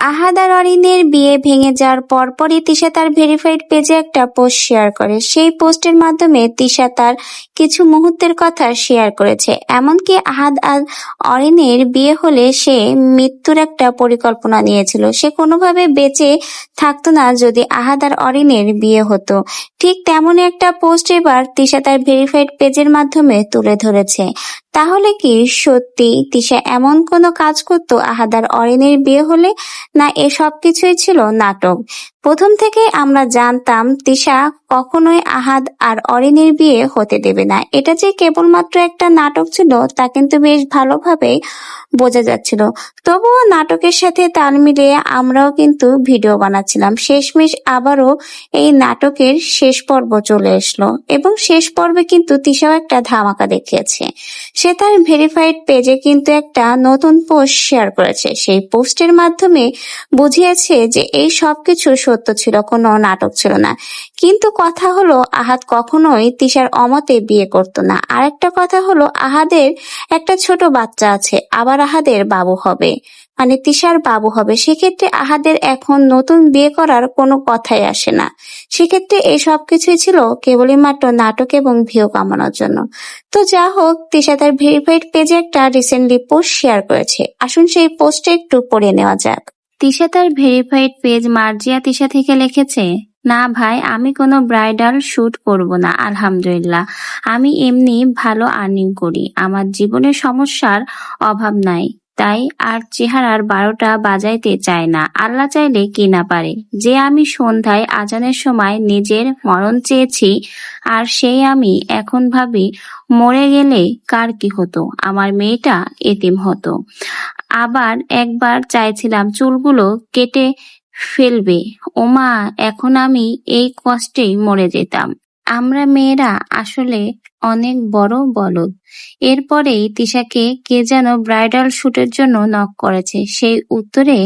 আহাদ আর অরিনের বিয়ে ভেঙে যাওয়ার পরপরই তিশা তার ভেরিফাইড পেজে একটা পোস্ট শেয়ার করে। সেই পোস্টের মাধ্যমে তিশা তার কিছু মুহূর্তের কথা শেয়ার করেছে। এমনকি আহাদ আর অরিনের বিয়ে হলে সে মৃত্যুর একটা পরিকল্পনা নিয়েছিল। সে কোনোভাবে বেঁচে থাকতো না যদি আহাদ আর অরিনের বিয়ে হতো। ঠিক তেমনই একটা পোস্ট এবার তিশা তার ভেরিফাইড পেজের মাধ্যমে তুলে ধরেছে। তাহলে কি সত্যি তিশা এমন কোনো কাজ করতো আহাদ আর অরিনের বিয়ে হলে? না এসব কিছুই ছিল নাটক। প্রথম থেকে আমরা জানতাম তিশা কখনোই আহাদ আর অরিনের বিয়ে হতে দেবে না। এটা যে কেবলমাত্র একটা নাটক ছিল, তা কিন্তু বেশ ভালোভাবে বোঝা যাচ্ছিল। তবুও নাটকের সাথে তাল মিলিয়ে আমরাও কিন্তু ভিডিও বানাচ্ছিলাম। শেষমেশ আবারও এই নাটকের শেষ পর্ব চলে আসলো এবং শেষ পর্বে কিন্তু তিশাও একটা ধামাকা দেখিয়েছে। সে তার ভেরিফাইড পেজে কিন্তু একটা নতুন পোস্ট শেয়ার করেছে। সেই পোস্টের মাধ্যমে বুঝিয়েছে যে এই সবকিছু সত্য ছিল, কোনো নাটক ছিল না। কিন্তু কথা হলো, আহাদ কখনোই তিশার অমতে বিয়ে করত না। আর একটা কথা হলো, আহাদের একটা ছোট বাচ্চা আছে, আবার আহাদের বাবু হবে। মানে তিশার বাবু হবে, সেক্ষেত্রে আহাদের এখন নতুন বিয়ে করার কোনো কথাই আসে না। সেক্ষেত্রে এই সব কিছুই ছিল কেবলই মাত্র নাটক এবং ভিউ কামানোর জন্য। তো যা হোক, তিশা তার ভেরিফাইড পেজে একটা রিসেন্টলি পোস্ট শেয়ার করেছে। আসুন সেই পোস্টে একটু পড়ে নেওয়া যাক। তিশা তার ভেরিফাইড পেজ মার্জিয়া তিশা থেকে লিখেছে, না ভাই, আমি কোনো ব্রাইডাল শুট করব না, আলহামদুলিল্লাহ। আমি এমনি ভালো আর্নিং করি। আমার জীবনে সমস্যার অভাব নাই। তাই আর চেহারার বারোটা বাজাইতে চায় না। আল্লাহ চাইলে কি না পারে? যে আমি সন্ধ্যায় আজানের সময় নিজের মরণ চেয়েছি, আর সেই আমি এখন ভাবি, মরে গেলে কার কি হতো? আমার মেয়েটা এতিম হতো। আবার একবার চাইছিলাম চুলগুলো কেটে ফেলবে। ওমা, এখন আমি এই কষ্টেই মরে যেতাম। আমরা মেয়েরা আসলে অনেক বড় বলদ। এরপরেই তিশাকে কে যেন ব্রাইডাল শুটের জন্য নক করেছে, সেই উত্তরে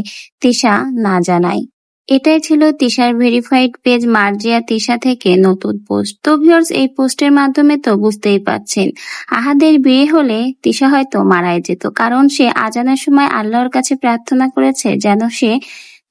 তিশা না জানায়। এটাই ছিল তিশার ভেরিফাইড পেজ মার্জিয়া তিশা থেকে নতুন পোস্ট তো ভিউয়ার্স এই পোস্টের মাধ্যমে তো বুঝতেই পাচ্ছেন, আহাদের বিয়ে হলে তিশা হয়তো মারাই যেত, কারণ সে আজানের সময় আল্লাহর কাছে প্রার্থনা করেছে যেন সে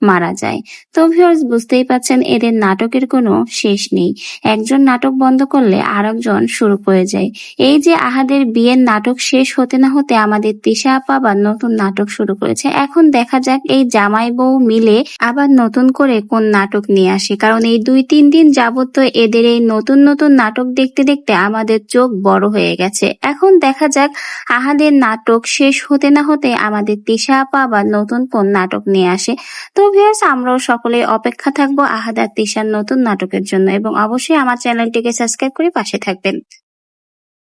মারা যায়। তো ভিউয়ার্স বুঝতেই পাচ্ছেন, এদের নাটকের কোনো শেষ নেই। একজন নাটক বন্ধ করলে আরেকজন শুরু করে যায়। এই যে আহাদের বিয়ের নাটক শেষ হতে না হতে আমাদের তিশা আপা আবার নতুন নাটক শুরু করেছে। এখন দেখা যাক এই জামাই বউ মিলে আবার নতুন করে কোন নাটক নিয়ে আসে। কারণ এই দুই তিন দিন যাবত তো এদের এই নতুন নতুন নাটক দেখতে দেখতে আমাদের চোখ বড় হয়ে গেছে। এখন দেখা যাক আহাদের নাটক শেষ হতে না হতে আমাদের তিশা আপা আবার নতুন কোন নাটক নিয়ে আসে। তো ভিউয়ার্স, আমরাও সকলে অপেক্ষা থাকব আহাদার তিশার নতুন নাটকের জন্য এবং অবশ্যই আমার চ্যানেলটিকে সাবস্ক্রাইব করে পাশে থাকবেন।